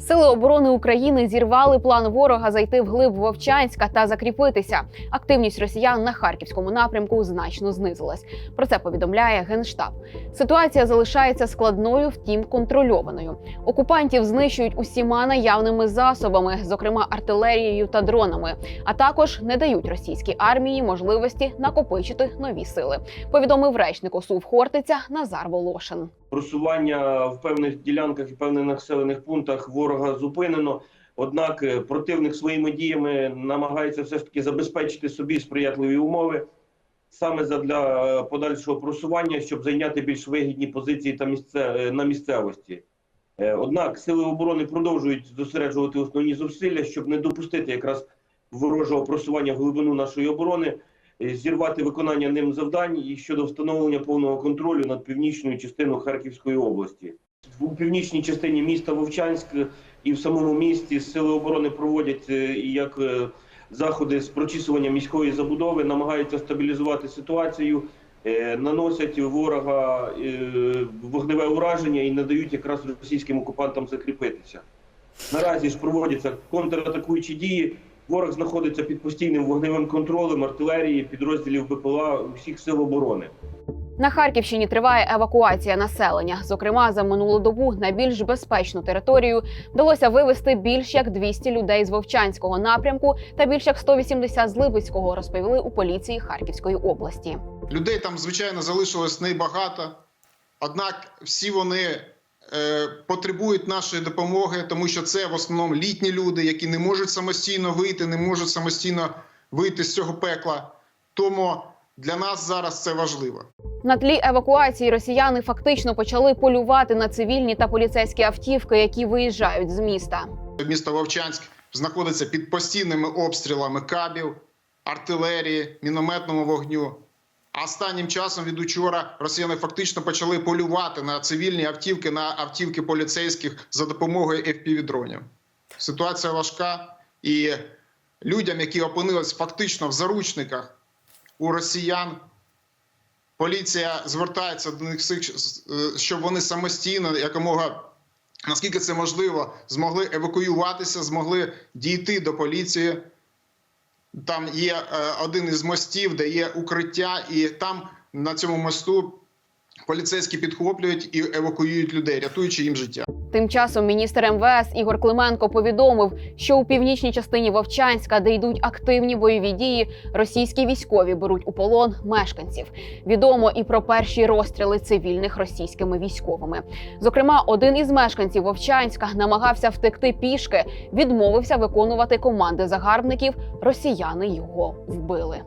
Сили оборони України зірвали план ворога зайти вглиб Вовчанська та закріпитися. Активність росіян на харківському напрямку значно знизилась. Про це повідомляє генштаб. Ситуація залишається складною, втім контрольованою. Окупантів знищують усіма наявними засобами, зокрема артилерією та дронами, а також не дають російській армії можливості накопичити нові сили. Повідомив речник ОСУ в Хортиця Назар Волошин. Просування в певних ділянках і певних населених пунктах ворога зупинено. Однак е, противник своїми діями намагається все ж таки забезпечити собі сприятливі умови саме задля е, подальшого просування, щоб зайняти більш вигідні позиції та місце е, на місцевості. Однак сили оборони продовжують зосереджувати основні зусилля, щоб не допустити якраз ворожого просування в глибину нашої оборони зірвати виконання ним завдань і щодо встановлення повного контролю над північною частиною Харківської області. У північній частині міста Вовчанськ і в самому місті сили оборони проводять е, як е, заходи з прочісування міської забудови, намагаються стабілізувати ситуацію, е, наносять ворога е, вогневе ураження і не дають якраз російським окупантам закріпитися. Наразі ж проводяться контратакуючі дії. Ворог знаходиться під постійним вогневим контролем артилерії, підрозділів БПЛА усіх сил оборони. На Харківщині триває евакуація населення. Зокрема, за минулу добу на більш безпечну територію вдалося вивезти більш як 200 людей з Вовчанського напрямку та більш як 180 з Липецького, розповіли у поліції Харківської області. Людей там, звичайно, залишилось небагато, однак всі вони потребують нашої допомоги, тому що це в основному літні люди, які не можуть самостійно вийти, не можуть самостійно вийти з цього пекла. Тому для нас зараз це важливо. На тлі евакуації росіяни фактично почали полювати на цивільні та поліцейські автівки, які виїжджають з міста. Місто Вовчанськ знаходиться під постійними обстрілами кабів, артилерії, мінометного вогню. Останнім часом від учора росіяни фактично почали полювати на цивільні автівки, на автівки поліцейських за допомогою FPV-дронів. Ситуація важка, і людям, які опинились фактично в заручниках у росіян, поліція звертається до них, е, щоб вони самостійно якомога наскільки це можливо, змогли евакуюватися, змогли дійти до поліції. Там є е, один із мостів, де є укриття, і там на цьому мосту поліцейські підхоплюють і евакуюють людей, рятуючи їм життя. Тим часом міністр МВС Ігор Клименко повідомив, що у північній частині Вовчанська, де йдуть активні бойові дії, російські військові беруть у полон мешканців. Відомо і про перші розстріли цивільних російськими військовими. Зокрема, один із мешканців Вовчанська намагався втекти пішки, відмовився виконувати команди загарбників. Росіяни його вбили.